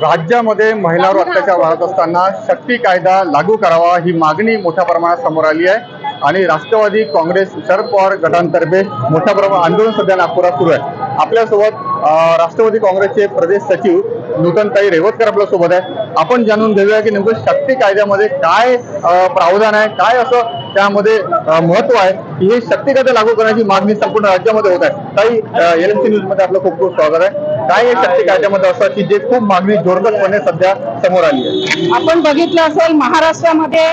राज्यामध्ये महिलांवर अत्याचार वाढत असताना शक्ती कायदा लागू करावा ही मागणी मोठ्या प्रमाणात समोर आली आहे. आणि राष्ट्रवादी काँग्रेस शरद पवार गटांतर्फे मोठ्या प्रमाणात आंदोलन सध्या नागपुरात सुरू आहे. आपल्यासोबत राष्ट्रवादी काँग्रेसचे प्रदेश सचिव नूतनताई रेवतकर आपल्यासोबत आहे आपण जाणून घेऊया की नेमकं शक्ती कायद्यामध्ये काय प्रावधान आहे काय असं त्यामध्ये महत्त्व आहे की हे शक्ती कायदा लागू करण्याची मागणी संपूर्ण राज्यामध्ये होत आहे. काही एल एम सी न्यूजमध्ये आपलं खूप खूप स्वागत आहे. काय शक्ती कायद्यामध्ये असं की जे खूप मागणी जोरदारपणे सध्या समोर आली आहे? आपण बघितलं असेल महाराष्ट्रामध्ये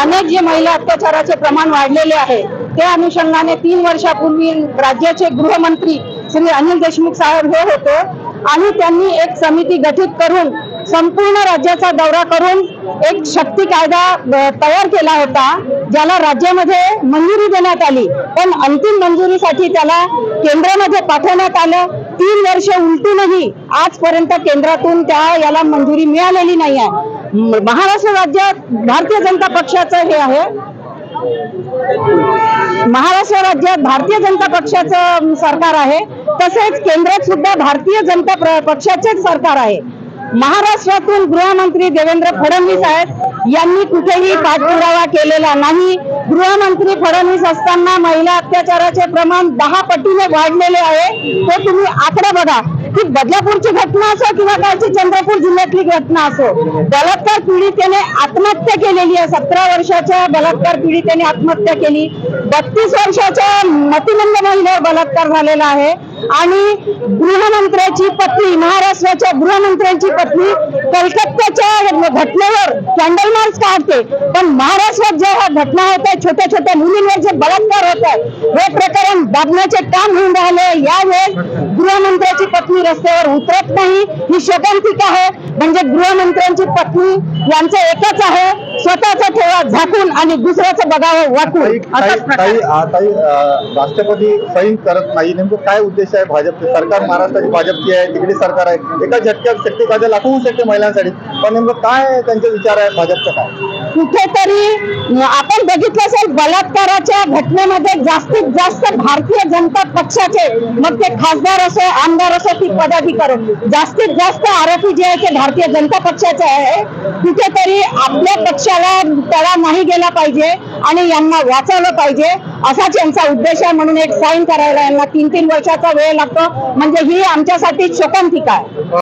अनेक जे महिला अत्याचाराचे प्रमाण वाढलेले आहे त्या अनुषंगाने तीन वर्षापूर्वी राज्याचे गृहमंत्री श्री अनिल देशमुख साहेब हे होते आणि त्यांनी एक समिती गठीत करून संपूर्ण राज्याचा दौरा करून एक शक्ती कायदा तयार केला होता ज्याला राज्यामध्ये मंजुरी देण्यात आली. पण अंतिम मंजुरीसाठी त्याला केंद्रामध्ये पाठवण्यात आलं. तीन वर्ष उलटूनही आजपर्यंत केंद्रातून त्या याला मंजुरी मिळालेली नाही आहे. महाराष्ट्र राज्यात भारतीय जनता पक्षाचं हे आहे. महाराष्ट्र राज्यात भारतीय जनता पक्षाचं सरकार आहे. तसेच केंद्रात सुद्धा भारतीय जनता पक्षाचेच सरकार आहे. महाराष्ट्रातून गृहमंत्री देवेंद्र फडणवीस आहेत. यांनी कुठेही पाठपुरावा केलेला नाही. गृहमंत्री फडणवीस असताना महिला अत्याचाराचे प्रमाण दहा पटीने वाढलेले आहे. ते तुम्ही आकडे बघा. की बदलापूरची घटना असो किंवा कालची चंद्रपूर जिल्ह्यातली घटना असो बलात्कार पीडितेने आत्महत्या केलेली आहे. सतरा वर्षाच्या बलात्कार पीडितेने आत्महत्या केली. बत्तीस वर्षाच्या मतिमंद महिलेवर बलात्कार झालेला आहे. आणि गृहमंत्र्याची पत्नी महाराष्ट्राच्या गृहमंत्र्यांची पत्नी कलकत्त्याच्या घटनेवर कॅन्डल मार्च काढते. पण महाराष्ट्रात ज्या ह्या घटना होत आहेत छोट्या छोट्या मुलींवर जे बलात्कार होत आहेत हे प्रकरण दाबण्याचे काम होऊन राहिले. यावेळेस गृहमंत्र्याची पत्नी रस्त्यावर उतरत नाही ही शोकांतिका आहे. म्हणजे गृहमंत्र्यांची पत्नी यांचं एकच आहे स्वतःचा ठेवा झाकून आणि दुसऱ्याचं बघावं अं, राष्ट्रपती सही करत नाही. नेमकं काय उद्देश आहे भाजप सरकार महाराष्ट्राची भाजपची आहे तिकडे सरकार आहे. एका झटक्यात शक्ती कायदा लागू शकते महिलांसाठी. पण नेमकं काय त्यांचे विचार आहे भाजपचा काय? कुठेतरी आपण बघितलं असेल बलात्काराच्या घटनेमध्ये जास्तीत जास्त भारतीय जनता पक्षाचे मग ते खासदार असो आमदार असो की पदाधिकारी जास्तीत जास्त आरोपी जे आहे ते भारतीय जनता पक्षाचे आहे. कुठेतरी आपल्या पक्षाला तडा नाही गेला पाहिजे आणि यांना वाचवलं पाहिजे. असाच यांचा उद्देश आहे म्हणून एक साईन करायला यांना तीन तीन वर्षाचा वेळ लागतो. म्हणजे ही आमच्यासाठी शोकांतिका आहे.